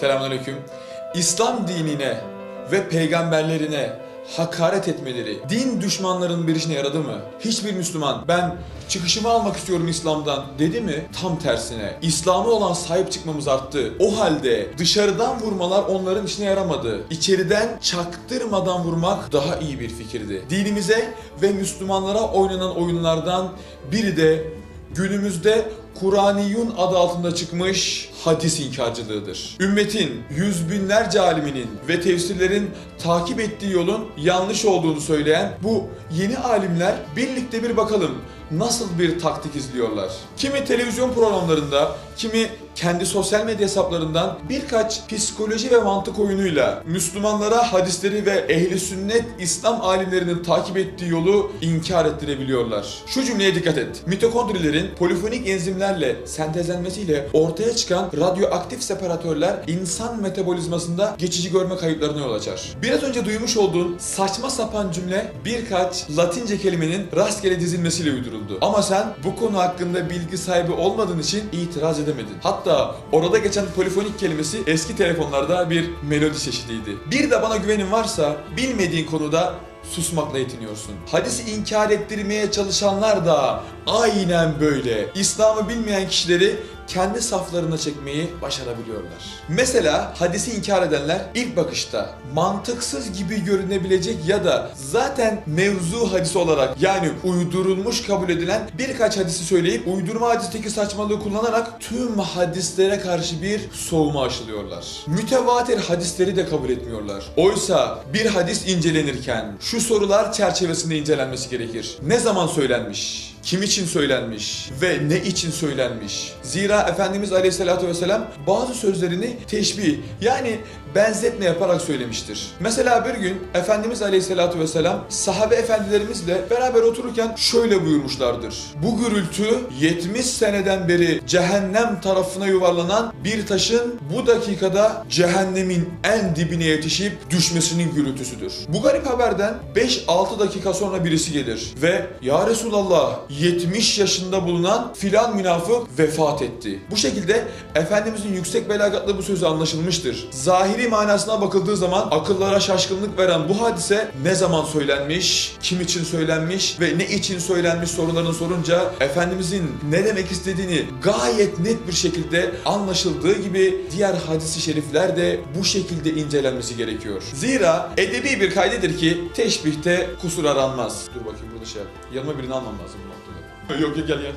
Selamünaleyküm. İslam dinine ve peygamberlerine hakaret etmeleri din düşmanlarının bir işine yaradı mı? Hiçbir Müslüman ben çıkışımı almak istiyorum İslam'dan dedi mi? Tam tersine. İslam'a olan sahip çıkmamız arttı. O halde dışarıdan vurmalar onların işine yaramadı. İçeriden çaktırmadan vurmak daha iyi bir fikirdi. Dinimize ve Müslümanlara oynanan oyunlardan biri de günümüzde Kur'aniyun adı altında çıkmış hadis inkarcılığıdır. Ümmetin yüz binlerce aliminin ve tefsirlerin takip ettiği yolun yanlış olduğunu söyleyen bu yeni alimler birlikte bir bakalım nasıl bir taktik izliyorlar. Kimi televizyon programlarında, kimi kendi sosyal medya hesaplarından birkaç psikoloji ve mantık oyunuyla Müslümanlara hadisleri ve ehli sünnet İslam alimlerinin takip ettiği yolu inkar ettirebiliyorlar. Şu cümleye dikkat et. Mitokondrilerin polifonik enzimlerle sentezlenmesiyle ortaya çıkan radyoaktif separatörler insan metabolizmasında geçici görme kayıplarına yol açar. Biraz önce duymuş olduğun saçma sapan cümle birkaç Latince kelimenin rastgele dizilmesiyle uyduruldu. Ama sen bu konu hakkında bilgi sahibi olmadığın için itiraz edemedin. Hatta orada geçen polifonik kelimesi eski telefonlarda bir melodi çeşidiydi. Bir de bana güvenin varsa bilmediğin konuda susmakla yetiniyorsun. Hadisi inkar ettirmeye çalışanlar da aynen böyle. İslam'ı bilmeyen kişileri kendi saflarına çekmeyi başarabiliyorlar. Mesela hadisi inkar edenler ilk bakışta mantıksız gibi görünebilecek ya da zaten mevzu hadisi olarak yani uydurulmuş kabul edilen birkaç hadisi söyleyip uydurma hadisteki saçmalığı kullanarak tüm hadislere karşı bir soğuma aşılıyorlar. Mütevatir hadisleri de kabul etmiyorlar. Oysa bir hadis incelenirken şu sorular çerçevesinde incelenmesi gerekir. Ne zaman söylenmiş? Kim için söylenmiş ve ne için söylenmiş? Zira Efendimiz Aleyhisselatü Vesselam bazı sözlerini teşbih yani benzetme yaparak söylemiştir. Mesela bir gün Efendimiz Aleyhisselatü Vesselam sahabe efendilerimizle beraber otururken şöyle buyurmuşlardır. Bu gürültü 70 seneden beri cehennem tarafına yuvarlanan bir taşın bu dakikada cehennemin en dibine yetişip düşmesinin gürültüsüdür. Bu garip haberden 5-6 dakika sonra birisi gelir ve Ya Resulallah 70 yaşında bulunan filan münafık vefat etti. Bu şekilde Efendimizin yüksek belagatlı bu sözü anlaşılmıştır. Zahiri manasına bakıldığı zaman akıllara şaşkınlık veren bu hadise ne zaman söylenmiş, kim için söylenmiş ve ne için söylenmiş sorularını sorunca Efendimizin ne demek istediğini gayet net bir şekilde anlaşıldığı gibi diğer hadisi şerifler de bu şekilde incelenmesi gerekiyor. Zira edebi bir kaydedir ki teşbihte kusur aranmaz. Dur bakayım burada şey yap. Yanıma birini almam lazım bu noktada. Yok yok gel gel.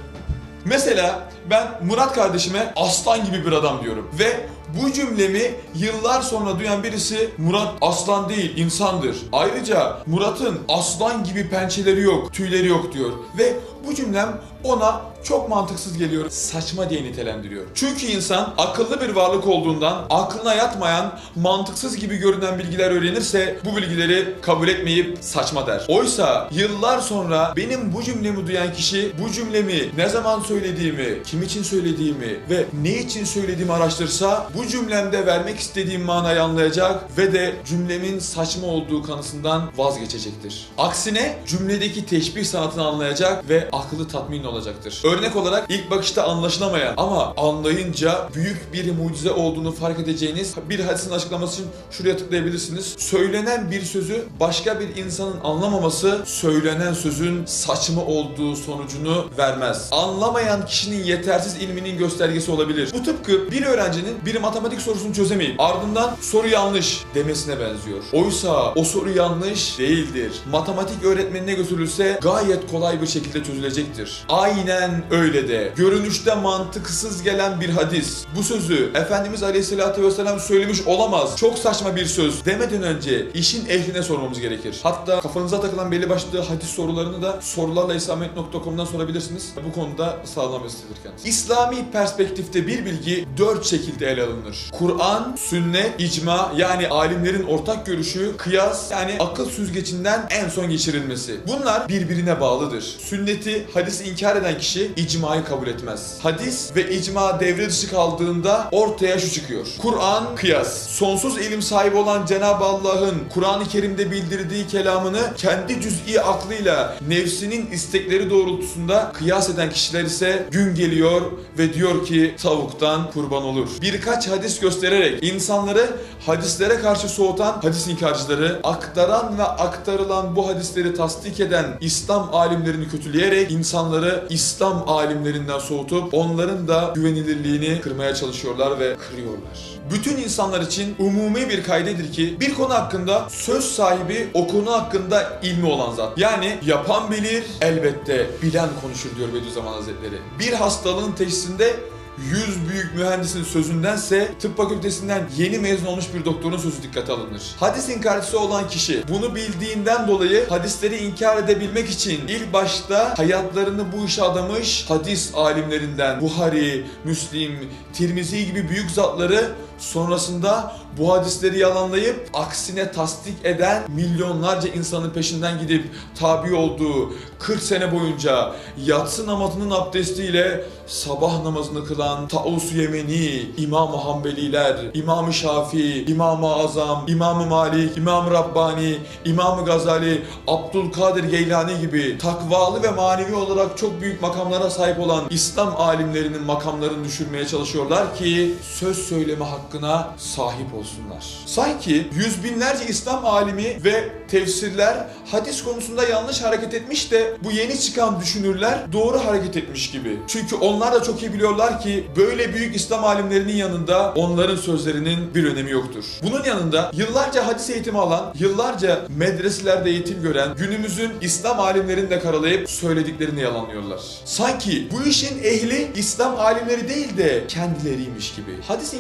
Mesela ben Murat kardeşime aslan gibi bir adam diyorum ve bu cümlemi yıllar sonra duyan birisi Murat aslan değil insandır. Ayrıca Murat'ın aslan gibi pençeleri yok, tüyleri yok diyor ve bu cümlem ona çok mantıksız geliyor, saçma diye nitelendiriyor. Çünkü insan akıllı bir varlık olduğundan aklına yatmayan, mantıksız gibi görünen bilgiler öğrenirse bu bilgileri kabul etmeyip saçma der. Oysa yıllar sonra benim bu cümlemi duyan kişi bu cümlemi ne zaman söylediğimi, kim için söylediğimi ve ne için söylediğimi araştırsa bu cümlemde vermek istediğim manayı anlayacak ve de cümlemin saçma olduğu kanısından vazgeçecektir. Aksine cümledeki teşbih sanatını anlayacak ve aklı tatmin olacaktır. Örnek olarak ilk bakışta anlaşılamayan ama anlayınca büyük bir mucize olduğunu fark edeceğiniz bir hadisin açıklaması için şuraya tıklayabilirsiniz. Söylenen bir sözü başka bir insanın anlamaması söylenen sözün saçma olduğu sonucunu vermez. Anlamayan kişinin yetersiz ilminin göstergesi olabilir. Bu tıpkı bir öğrencinin bir matematik sorusunu çözemeyip ardından soru yanlış demesine benziyor. Oysa o soru yanlış değildir. Matematik öğretmenine götürülse gayet kolay bir şekilde çözülecektir. Aynen öyle de. Görünüşte mantıksız gelen bir hadis. Bu sözü Efendimiz Aleyhisselatü Vesselam söylemiş olamaz. Çok saçma bir söz demeden önce işin ehline sormamız gerekir. Hatta kafanıza takılan belli başlı hadis sorularını da sorularlaislamet.com'dan sorabilirsiniz. Bu konuda sağlam istedir. İslami perspektifte bir bilgi dört şekilde ele alınır. Kur'an, sünnet, icma yani alimlerin ortak görüşü, kıyas yani akıl süzgecinden en son geçirilmesi. Bunlar birbirine bağlıdır. Sünneti, hadisi inkar eden kişi icmayı kabul etmez. Hadis ve icma devre dışı kaldığında ortaya şu çıkıyor. Kur'an, kıyas. Sonsuz ilim sahibi olan Cenab-ı Allah'ın Kur'an-ı Kerim'de bildirdiği kelamını kendi cüz'i aklıyla nefsinin istekleri doğrultusunda kıyas eden kişiler ise gün geliyor ve diyor ki tavuktan kurban olur. Birkaç birkaç hadis göstererek insanları hadislere karşı soğutan hadis inkarcıları, aktaran ve aktarılan bu hadisleri tasdik eden İslam alimlerini kötüleyerek insanları İslam alimlerinden soğutup onların da güvenilirliğini kırmaya çalışıyorlar ve kırıyorlar. Bütün insanlar için umumi bir kaydedir ki bir konu hakkında söz sahibi o konu hakkında ilmi olan zat. Yani yapan bilir, elbette bilen konuşur diyor Bediüzzaman Hazretleri. Bir hastalığın teşhisinde 100 büyük mühendisin sözündense tıp fakültesinden yeni mezun olmuş bir doktorun sözü dikkate alınır. Hadis inkarcısı olan kişi bunu bildiğinden dolayı hadisleri inkar edebilmek için ilk başta hayatlarını bu işe adamış hadis alimlerinden Buhari, Müslim, Tirmizi gibi büyük zatları sonrasında bu hadisleri yalanlayıp aksine tasdik eden milyonlarca insanın peşinden gidip tabi olduğu 40 sene boyunca yatsı namazının abdestiyle sabah namazını kılan Taus Yemeni, İmam-ı Hanbeliler, İmam-ı Şafii, İmam-ı Azam, İmam-ı Malik, İmam-ı Rabbani, İmam-ı Gazali, Abdülkadir Geylani gibi takvalı ve manevi olarak çok büyük makamlara sahip olan İslam alimlerinin makamlarını düşürmeye çalışıyorlar ki söz söyleme hakkına sahip olsunlar. Sanki yüz binlerce İslam alimi ve tefsirler hadis konusunda yanlış hareket etmiş de bu yeni çıkan düşünürler doğru hareket etmiş gibi. Çünkü onlar da çok iyi biliyorlar ki böyle büyük İslam alimlerinin yanında onların sözlerinin bir önemi yoktur. Bunun yanında yıllarca hadis eğitimi alan, yıllarca medreselerde eğitim gören günümüzün İslam alimlerini de karalayıp söylediklerini yalanlıyorlar. Sanki bu işin ehli İslam alimleri değil de kendileriymiş gibi. Hadis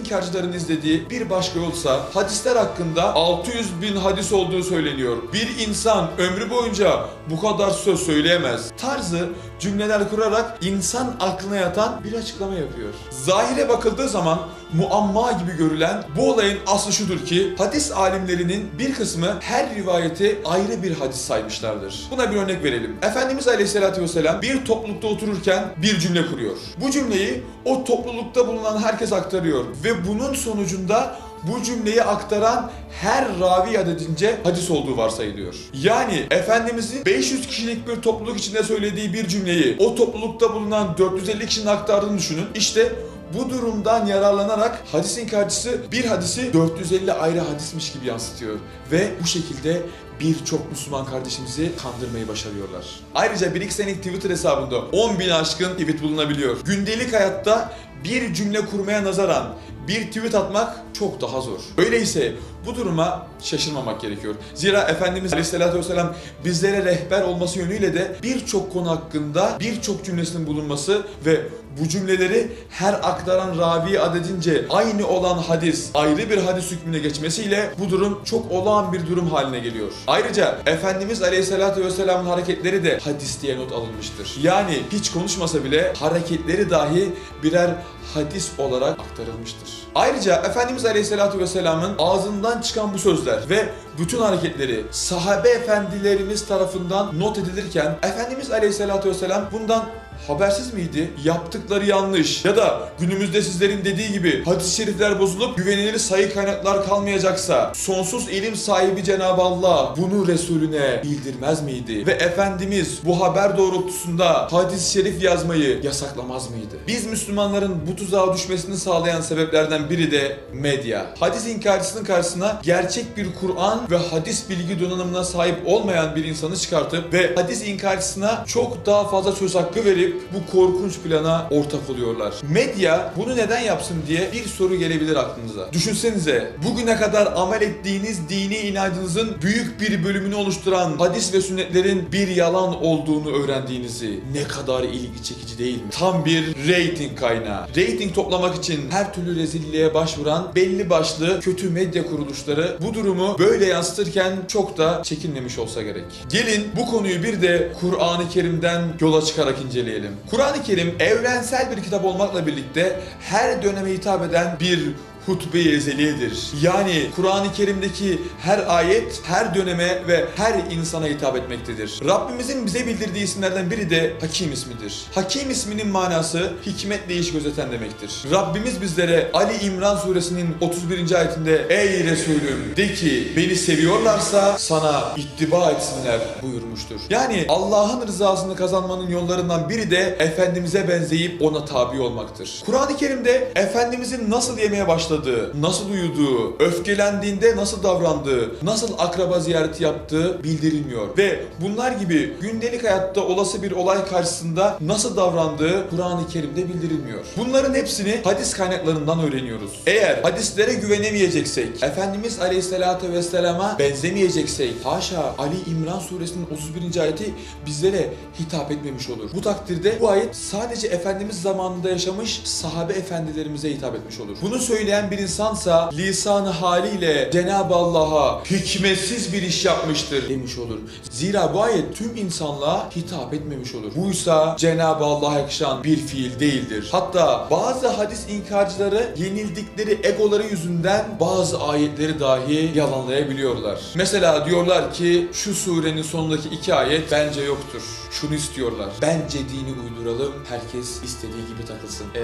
inkarcıların izlediği bir başka yolsa hadisler hakkında 600 bin hadis olduğu söyleniyor. Bir insan ömrü boyunca bu kadar söz söyleyemez. Tarzı cümleler kurarak insan aklına yatan bir açıklama yapıyor. Zahire bakıldığı zaman muamma gibi görülen bu olayın aslı şudur ki hadis alimlerinin bir kısmı her rivayeti ayrı bir hadis saymışlardır. Buna bir örnek verelim. Efendimiz Aleyhisselatü Vesselam bir toplulukta otururken bir cümle kuruyor. Bu cümleyi o toplulukta bulunan herkes aktarıyor ve bunun sonucunda bu cümleyi aktaran her ravi adedince hadis olduğu varsayılıyor. Yani Efendimizin 500 kişilik bir topluluk içinde söylediği bir cümleyi o toplulukta bulunan 450 kişinin aktardığını düşünün. İşte bu durumdan yararlanarak hadis inkarcısı bir hadisi 450 ayrı hadismiş gibi yansıtıyor. Ve bu şekilde birçok Müslüman kardeşimizi kandırmayı başarıyorlar. Ayrıca bir senelik Twitter hesabında 10 bin aşkın tweet bulunabiliyor. Gündelik hayatta bir cümle kurmaya nazaran bir tweet atmak çok daha zor. Öyleyse bu duruma şaşırmamak gerekiyor. Zira Efendimiz Aleyhisselatü Vesselam bizlere rehber olması yönüyle de birçok konu hakkında birçok cümlesinin bulunması ve bu cümleleri her aktaran ravi adedince aynı olan hadis ayrı bir hadis hükmüne geçmesiyle bu durum çok olağan bir durum haline geliyor. Ayrıca Efendimiz Aleyhisselatü Vesselam'ın hareketleri de hadis diye not alınmıştır. Yani hiç konuşmasa bile hareketleri dahi birer hadis olarak aktarılmıştır. Ayrıca Efendimiz Aleyhisselatü Vesselam'ın ağzından çıkan bu sözler ve bütün hareketleri sahabe efendilerimiz tarafından not edilirken Efendimiz Aleyhisselatü Vesselam bundan habersiz miydi? Yaptıkları yanlış ya da günümüzde sizlerin dediği gibi hadis-i şerifler bozulup güvenilir sayı kaynaklar kalmayacaksa sonsuz ilim sahibi Cenab-ı Allah bunu Resulüne bildirmez miydi? Ve Efendimiz bu haber doğrultusunda hadis-i şerif yazmayı yasaklamaz mıydı? Biz Müslümanların bu tuzağa düşmesini sağlayan sebeplerden biri de medya. Hadis inkarcısının karşısına gerçek bir Kur'an ve hadis bilgi donanımına sahip olmayan bir insanı çıkartıp ve hadis inkarcısına çok daha fazla söz hakkı verip bu korkunç plana ortak oluyorlar. Medya bunu neden yapsın diye bir soru gelebilir aklınıza. Düşünsenize bugüne kadar amel ettiğiniz dini inancınızın büyük bir bölümünü oluşturan hadis ve sünnetlerin bir yalan olduğunu öğrendiğinizi ne kadar ilgi çekici değil mi? Tam bir rating kaynağı. Rating toplamak için her türlü rezilliğe başvuran belli başlı kötü medya kuruluşları bu durumu böyle yansıtırken çok da çekinmemiş olsa gerek. Gelin bu konuyu bir de Kur'an-ı Kerim'den yola çıkarak inceleyelim. Kur'an-ı Kerim evrensel bir kitap olmakla birlikte her döneme hitap eden bir hutbe-i ezeliyedir. Yani Kur'an-ı Kerim'deki her ayet her döneme ve her insana hitap etmektedir. Rabbimizin bize bildirdiği isimlerden biri de Hakim ismidir. Hakim isminin manası hikmetle iş gözeten demektir. Rabbimiz bizlere Ali İmran suresinin 31. ayetinde Ey Resulüm de ki beni seviyorlarsa sana ittiba etsinler buyurmuştur. Yani Allah'ın rızasını kazanmanın yollarından biri de Efendimiz'e benzeyip ona tabi olmaktır. Kur'an-ı Kerim'de Efendimizin nasıl yemeye başladığını başladığı, nasıl uyuduğu, öfkelendiğinde nasıl davrandığı, nasıl akraba ziyareti yaptığı bildirilmiyor. Ve bunlar gibi gündelik hayatta olası bir olay karşısında nasıl davrandığı Kur'an-ı Kerim'de bildirilmiyor. Bunların hepsini hadis kaynaklarından öğreniyoruz. Eğer hadislere güvenemeyeceksek, Efendimiz Aleyhisselatü Vesselam'a benzemeyeceksek, haşa Ali İmran suresinin 31. ayeti bizlere hitap etmemiş olur. Bu takdirde bu ayet sadece Efendimiz zamanında yaşamış sahabe efendilerimize hitap etmiş olur. Bunu söyleyen bir insansa lisanı haliyle Cenab-ı Allah'a hikmetsiz bir iş yapmıştır demiş olur. Zira bu ayet tüm insanlığa hitap etmemiş olur. Buysa Cenab-ı Allah'a yakışan bir fiil değildir. Hatta bazı hadis inkarcıları yenildikleri egoları yüzünden bazı ayetleri dahi yalanlayabiliyorlar. Mesela diyorlar ki şu surenin sonundaki iki ayet bence yoktur. Şunu istiyorlar. Bence dini uyduralım. Herkes istediği gibi takılsın. E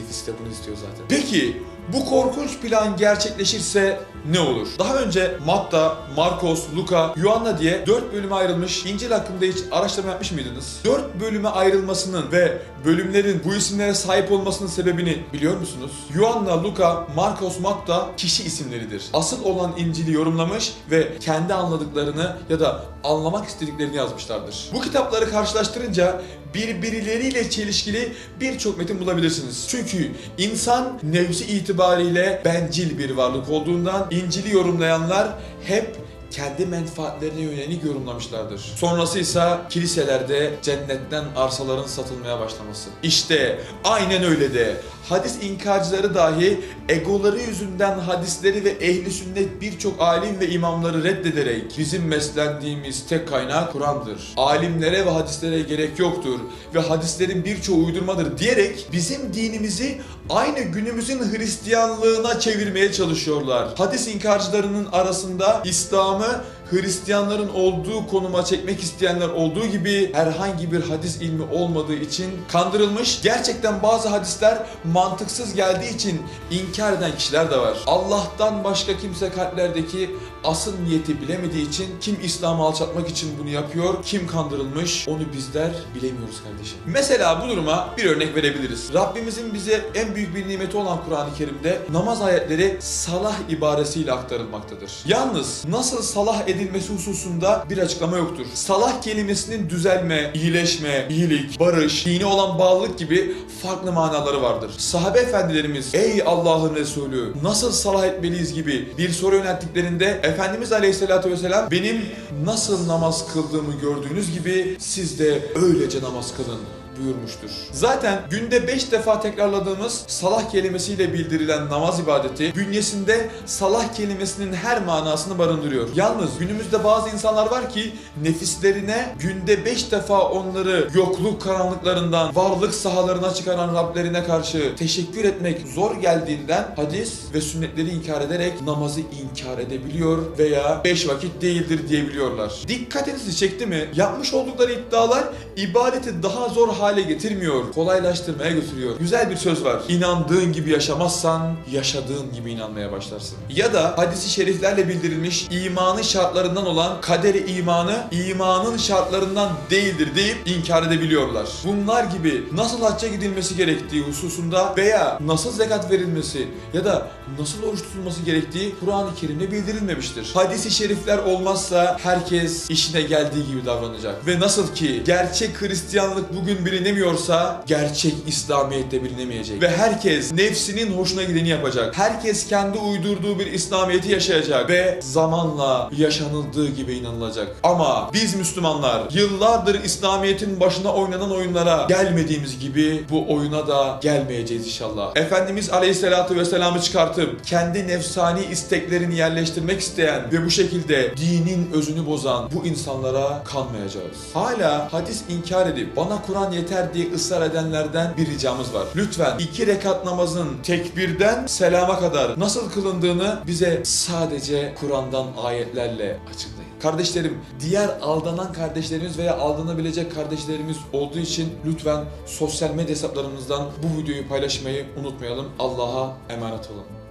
nefis de bunu istiyor zaten. Peki bu korkunç plan gerçekleşirse ne olur? Daha önce Matta, Markos, Luka, Yuhanna diye 4 bölüme ayrılmış İncil hakkında hiç araştırma yapmış mıydınız? 4 bölüme ayrılmasının ve bölümlerin bu isimlere sahip olmasının sebebini biliyor musunuz? Yuhanna, Luka, Markos, Matta kişi isimleridir. Asıl olan İncil'i yorumlamış ve kendi anladıklarını ya da anlamak istediklerini yazmışlardır. Bu kitapları karşılaştırınca birbirleriyle çelişkili birçok metin bulabilirsiniz. Çünkü insan nevsi itibariyle bencil bir varlık olduğundan İncil'i yorumlayanlar hep kendi menfaatlerine yönelik yorumlamışlardır. Sonrası ise kiliselerde cennetten arsaların satılmaya başlaması. İşte aynen öyle de hadis inkarcıları dahi egoları yüzünden hadisleri ve ehli sünnet birçok alim ve imamları reddederek bizim meslendiğimiz tek kaynak Kur'an'dır. Alimlere ve hadislere gerek yoktur ve hadislerin birçoğu uydurmadır diyerek bizim dinimizi aynı günümüzün Hristiyanlığına çevirmeye çalışıyorlar. Hadis inkarcılarının arasında İslam'ı devamı Hristiyanların olduğu konuma çekmek isteyenler olduğu gibi herhangi bir hadis ilmi olmadığı için kandırılmış. Gerçekten bazı hadisler mantıksız geldiği için inkar eden kişiler de var. Allah'tan başka kimse kalplerdeki asıl niyeti bilemediği için kim İslam'ı alçatmak için bunu yapıyor, kim kandırılmış onu bizler bilemiyoruz kardeşim. Mesela bu duruma bir örnek verebiliriz. Rabbimizin bize en büyük bir nimeti olan Kur'an-ı Kerim'de namaz ayetleri salah ibaresiyle aktarılmaktadır. Yalnız nasıl salah edilmesi hususunda bir açıklama yoktur. Salah kelimesinin düzelme, iyileşme, iyilik, barış, dine olan bağlılık gibi farklı manaları vardır. Sahabe efendilerimiz ey Allah'ın Resulü nasıl salah etmeliyiz gibi bir soru yönelttiklerinde Efendimiz Aleyhisselatü Vesselam benim nasıl namaz kıldığımı gördüğünüz gibi siz de öylece namaz kılın buyurmuştur. Zaten günde 5 defa tekrarladığımız salah kelimesiyle bildirilen namaz ibadeti bünyesinde salah kelimesinin her manasını barındırıyor. Yalnız günümüzde bazı insanlar var ki nefislerine günde 5 defa onları yokluk karanlıklarından varlık sahalarına çıkaran Rablerine karşı teşekkür etmek zor geldiğinden hadis ve sünnetleri inkar ederek namazı inkar edebiliyor veya 5 vakit değildir diyebiliyorlar. Dikkatinizi çekti mi? Yapmış oldukları iddialar ibadeti daha zor hale getirmiyor, kolaylaştırmaya götürüyor. Güzel bir söz var. İnandığın gibi yaşamazsan yaşadığın gibi inanmaya başlarsın. Ya da hadisi şeriflerle bildirilmiş imanın şartlarından olan kaderi imanı imanın şartlarından değildir deyip inkar edebiliyorlar. Bunlar gibi nasıl hacca gidilmesi gerektiği hususunda veya nasıl zekat verilmesi ya da nasıl oruç tutulması gerektiği Kur'an-ı Kerim'de bildirilmemiştir. Hadisi şerifler olmazsa herkes işine geldiği gibi davranacak. Ve nasıl ki gerçek Hristiyanlık bugün bilinemiyorsa gerçek İslamiyet de bilinemeyecek. Ve herkes nefsinin hoşuna gideni yapacak. Herkes kendi uydurduğu bir İslamiyeti yaşayacak ve zamanla yaşanıldığı gibi inanılacak. Ama biz Müslümanlar yıllardır İslamiyet'in başına oynanan oyunlara gelmediğimiz gibi bu oyuna da gelmeyeceğiz inşallah. Efendimiz Aleyhisselatü Vesselam'ı çıkartıp kendi nefsani isteklerini yerleştirmek isteyen ve bu şekilde dinin özünü bozan bu insanlara kanmayacağız. Hala hadis inkar edip bana Kur'an yeter diye ısrar edenlerden bir ricamız var. Lütfen iki rekat namazın tekbirden selama kadar nasıl kılındığını bize sadece Kur'an'dan ayetlerle açıklayın. Kardeşlerim, diğer aldanan kardeşlerimiz veya aldanabilecek kardeşlerimiz olduğu için lütfen sosyal medya hesaplarımızdan bu videoyu paylaşmayı unutmayalım. Allah'a emanet olun.